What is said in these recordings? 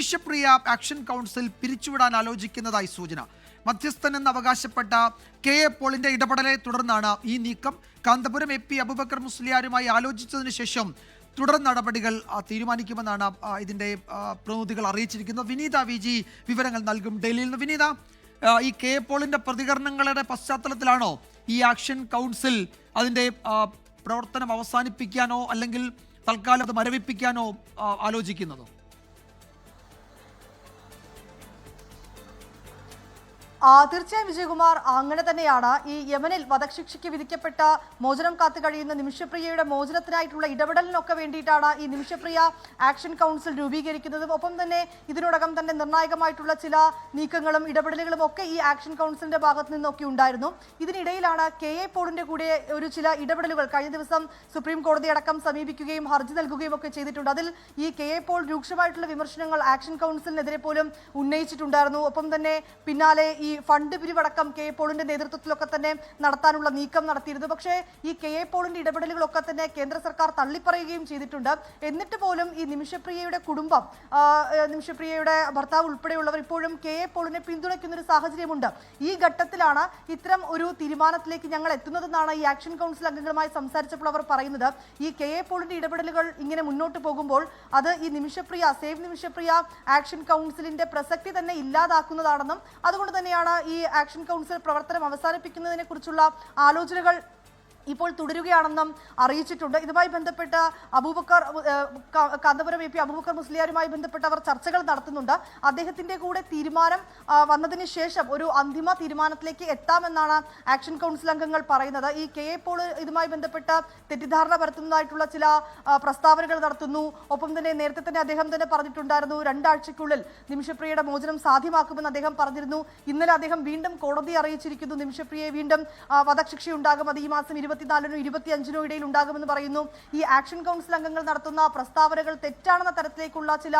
Nimisha Priya action council പിരിച്ചുവിടാൻ ആലോചിക്കുന്നതായി സൂചന. മധ്യസ്ഥൻ എന്ന് അവകാശപ്പെട്ട കെ എ പോളിന്റെ ഇടപെടലെ തുടർന്നാണ് ഈ നീക്കം. കാന്തപുരം എ പി അബുബക്കർ മുസ്ലിയാരുമായി ആലോചിച്ചതിന് ശേഷം തുടർ നടപടികൾ തീരുമാനിക്കുമെന്നാണ് ഇതിന്റെ പ്രതിനിധികൾ അറിയിച്ചിരിക്കുന്നത്. വിനീത വി ജി വിവരങ്ങൾ നൽകും ഡൽഹിയിൽ നിന്ന്. വിനീത ഈ കെ പോളിന്റെ പ്രതികരണങ്ങളുടെ പശ്ചാത്തലത്തിലാണോ ഈ ആക്ഷൻ കൗൺസിൽ അതിന്റെ പ്രവർത്തനം അവസാനിപ്പിക്കാനോ അല്ലെങ്കിൽ തൽക്കാലം അത് മരവിപ്പിക്കാനോ ആലോചിക്കുന്നതോ? തീർച്ചയായും വിജയകുമാർ അങ്ങനെ തന്നെയാണ് ഈ യമനിൽ വധശിക്ഷയ്ക്ക് വിധിക്കപ്പെട്ട മോചനം കാത്തു കഴിയുന്ന നിമിഷപ്രിയയുടെ മോചനത്തിനായിട്ടുള്ള ഇടപെടലിനൊക്കെ വേണ്ടിയിട്ടാണ് ഈ നിമിഷപ്രിയ ആക്ഷൻ കൗൺസിൽ രൂപീകരിക്കുന്നതും. ഒപ്പം തന്നെ ഇതിനോടകം തന്നെ നിർണായകമായിട്ടുള്ള ചില നീക്കങ്ങളും ഇടപെടലുകളും ഒക്കെ ഈ ആക്ഷൻ കൗൺസിലിന്റെ ഭാഗത്തു നിന്നൊക്കെ ഉണ്ടായിരുന്നു. ഇതിനിടയിലാണ് കെ എ പോളിന്റെ കൂടെ ഒരു ചില ഇടപെടലുകൾ കഴിഞ്ഞ ദിവസം സുപ്രീം കോടതി അടക്കം സമീപിക്കുകയും ഹർജി നൽകുകയും ഒക്കെ ചെയ്തിട്ടുണ്ട്. അതിൽ ഈ കെ എ പോൾ രൂക്ഷമായിട്ടുള്ള വിമർശനങ്ങൾ ആക്ഷൻ കൗൺസിലിനെതിരെ പോലും ഉന്നയിച്ചിട്ടുണ്ടായിരുന്നു. ഒപ്പം തന്നെ പിന്നാലെ ഈ ഫണ്ട് പിരിവടക്കം കെ എ പോളിന്റെ നേതൃത്വത്തിലൊക്കെ തന്നെ നടത്താനുള്ള നീക്കം നടത്തിയിരുന്നു. പക്ഷേ ഈ കെ എ പോളിന്റെ ഇടപെടലുകളൊക്കെ തന്നെ കേന്ദ്ര സർക്കാർ തള്ളിപ്പറയുകയും ചെയ്തിട്ടുണ്ട്. എന്നിട്ട് പോലും ഈ നിമിഷപ്രിയയുടെ കുടുംബം നിമിഷപ്രിയയുടെ ഭർത്താവ് ഉൾപ്പെടെയുള്ളവർ ഇപ്പോഴും കെ എ പോളിനെ പിന്തുണയ്ക്കുന്ന ഒരു സാഹചര്യമുണ്ട്. ഈ ഘട്ടത്തിലാണ് ഇത്തരം ഒരു തീരുമാനത്തിലേക്ക് ഞങ്ങൾ എത്തുന്നതെന്നാണ് ഈ ആക്ഷൻ കൗൺസിൽ അംഗങ്ങളുമായി സംസാരിച്ചപ്പോൾ അവർ പറയുന്നത്. ഈ കെ എ പോളിന്റെ ഇടപെടലുകൾ ഇങ്ങനെ മുന്നോട്ട് പോകുമ്പോൾ അത് ഈ നിമിഷപ്രിയ സേവ് നിമിഷപ്രിയ ആക്ഷൻ കൗൺസിലിന്റെ പ്രസക്തി തന്നെ ഇല്ലാതാക്കുന്നതാണെന്നും അതുകൊണ്ട് തന്നെയാണ് ഈ ആക്ഷൻ കൗൺസിൽ പ്രവർത്തനം അവസാനിപ്പിക്കുന്നതിനെ കുറിച്ചുള്ള ആലോചനകൾ ഇപ്പോൾ തുടരുകയാണെന്നും അറിയിച്ചിട്ടുണ്ട്. ഇതുമായി ബന്ധപ്പെട്ട അബൂബക്കർ കാന്തപുരം എ പി അബൂബക്കർ മുസ്ലിയാരുമായി ബന്ധപ്പെട്ട് അവർ ചർച്ചകൾ നടത്തുന്നുണ്ട്. അദ്ദേഹത്തിന്റെ കൂടെ തീരുമാനം വന്നതിന് ശേഷം ഒരു അന്തിമ തീരുമാനത്തിലേക്ക് എത്താമെന്നാണ് ആക്ഷൻ കൗൺസിൽ അംഗങ്ങൾ പറയുന്നത്. ഈ കെ എ പോൾ ഇതുമായി ബന്ധപ്പെട്ട തെറ്റിദ്ധാരണ പരത്തുന്നതായിട്ടുള്ള ചില പ്രസ്താവനകൾ നടത്തുന്നു. ഒപ്പം തന്നെ നേരത്തെ തന്നെ അദ്ദേഹം തന്നെ പറഞ്ഞിട്ടുണ്ടായിരുന്നു രണ്ടാഴ്ചയ്ക്കുള്ളിൽ നിമിഷപ്രിയയുടെ മോചനം സാധ്യമാക്കുമെന്ന് അദ്ദേഹം പറഞ്ഞിരുന്നു. ഇന്നലെ അദ്ദേഹം വീണ്ടും കോടതി അറിയിച്ചിരിക്കുന്നു. നിമിഷപ്രിയയെ വീണ്ടും വധശിക്ഷയുണ്ടാകും. അത് ഈ മാസം ഇരുപത്തിനാലിനോ ഇരുപത്തിയഞ്ചിനോ ഇടയിൽ ഉണ്ടാകുമെന്ന് പറയുന്നു. ഈ ആക്ഷൻ കൗൺസിൽ അംഗങ്ങൾ നടത്തുന്ന പ്രസ്താവനകൾ തെറ്റാണെന്ന തരത്തിലേക്കുള്ള ചില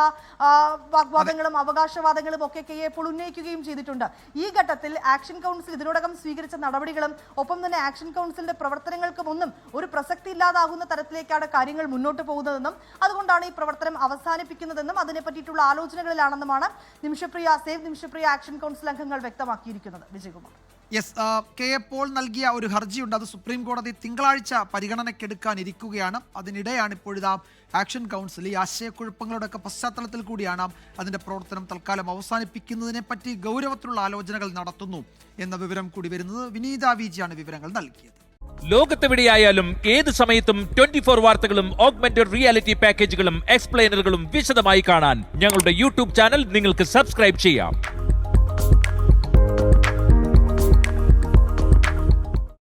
വാഗ്വാദങ്ങളും അവകാശവാദങ്ങളും ഒക്കെ കെ എപ്പോൾ ഉന്നയിക്കുകയും ചെയ്തിട്ടുണ്ട്. ഈ ഘട്ടത്തിൽ ആക്ഷൻ കൗൺസിൽ ഇതിനോടകം സ്വീകരിച്ച നടപടികളും ഒപ്പം തന്നെ ആക്ഷൻ കൗൺസിലിന്റെ പ്രവർത്തനങ്ങൾക്കും ഒന്നും ഒരു പ്രസക്തി ഇല്ലാതാകുന്ന തരത്തിലേക്കാണ് കാര്യങ്ങൾ മുന്നോട്ട് പോകുന്നതെന്നും അതുകൊണ്ടാണ് ഈ പ്രവർത്തനം അവസാനിപ്പിക്കുന്നതെന്നും അതിനെ പറ്റിയിട്ടുള്ള ആലോചനകളിലാണെന്നുമാണ് Nimisha Priya save Nimisha Priya action council അംഗങ്ങൾ വ്യക്തമാക്കിയിരിക്കുന്നത്. വിജയകുമാർ. യെസ് കെ എ പോൾ നൽകിയ ഒരു ഹർജിയുണ്ട്. അത് സുപ്രീം കോടതി തിങ്കളാഴ്ച പരിഗണനയ്ക്കെടുക്കാൻ ഇരിക്കുകയാണ് അതിനിടെയാണ് ഇപ്പോഴിതാ ആക്ഷൻ കൗൺസിൽ ഈ ആശയക്കുഴപ്പങ്ങളുടെ ഒക്കെ പശ്ചാത്തലത്തിൽ കൂടിയാണ് അതിന്റെ പ്രവർത്തനം തൽക്കാലം അവസാനിപ്പിക്കുന്നതിനെ പറ്റി ഗൗരവത്തിലുള്ള ആലോചനകൾ നടത്തുന്നു എന്ന വിവരം കൂടി വരുന്നത് വിനീത വിജിയാണ് വിവരങ്ങൾ നൽകിയത്. ലോകത്തെവിടെയായാലും ഏത് സമയത്തും ട്വന്റി ഫോർ വാർത്തകളും ഓഗ്മെന്റഡ് റിയാലിറ്റി പാക്കേജുകളും എക്സ്പ്ലെയിനറുകളും വിശദമായി കാണാൻ ഞങ്ങളുടെ യൂട്യൂബ് ചാനൽ നിങ്ങൾക്ക് സബ്സ്ക്രൈബ് ചെയ്യാം.